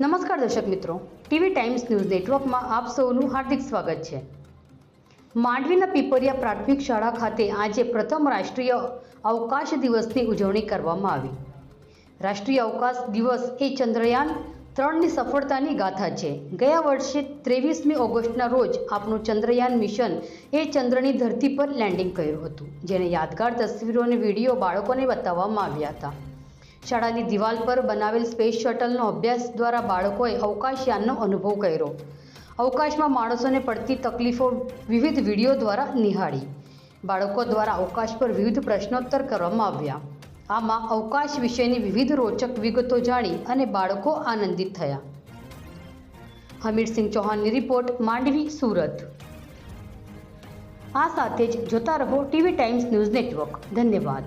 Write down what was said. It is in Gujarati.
નમસ્કાર દર્શક મિત્રો. ટીવી ટાઈમ્સ ન્યૂઝ નેટવર્કમાં આપ સૌનું હાર્દિક સ્વાગત છે. માંડવીના પીપરિયા પ્રાથમિક શાળા ખાતે આજે પ્રથમ રાષ્ટ્રીય અવકાશ દિવસની ઉજવણી કરવામાં આવી. રાષ્ટ્રીય અવકાશ દિવસ એ ચંદ્રયાન ત્રણની સફળતાની ગાથા છે. ગયા વર્ષે ત્રેવીસમી ઓગસ્ટના રોજ આપણું ચંદ્રયાન મિશન એ ચંદ્રની ધરતી પર લેન્ડિંગ કર્યું હતું, જેને યાદગાર તસવીરો અને વીડિયો બાળકોને બતાવવામાં આવ્યા હતા. શાળાની દિવાલ પર બનાવેલ સ્પેસ શટલનો અભ્યાસ દ્વારા બાળકોએ અવકાશયાનનો અનુભવ કર્યો. અવકાશમાં માણસોને પડતી તકલીફો વિવિધ વીડિયો દ્વારા નિહાળી. બાળકો દ્વારા અવકાશ પર વિવિધ પ્રશ્નોત્તર કરવામાં આવ્યા. આમાં અવકાશ વિશેની વિવિધ રોચક વિગતો જાણી અને બાળકો આનંદિત થયા. હમીરસિંહ ચૌહાણની રિપોર્ટ, માંડવી, સુરત. આ સાથે જ જોતા રહો ટીવી ટાઈમ્સ ન્યૂઝ નેટવર્ક. ધન્યવાદ.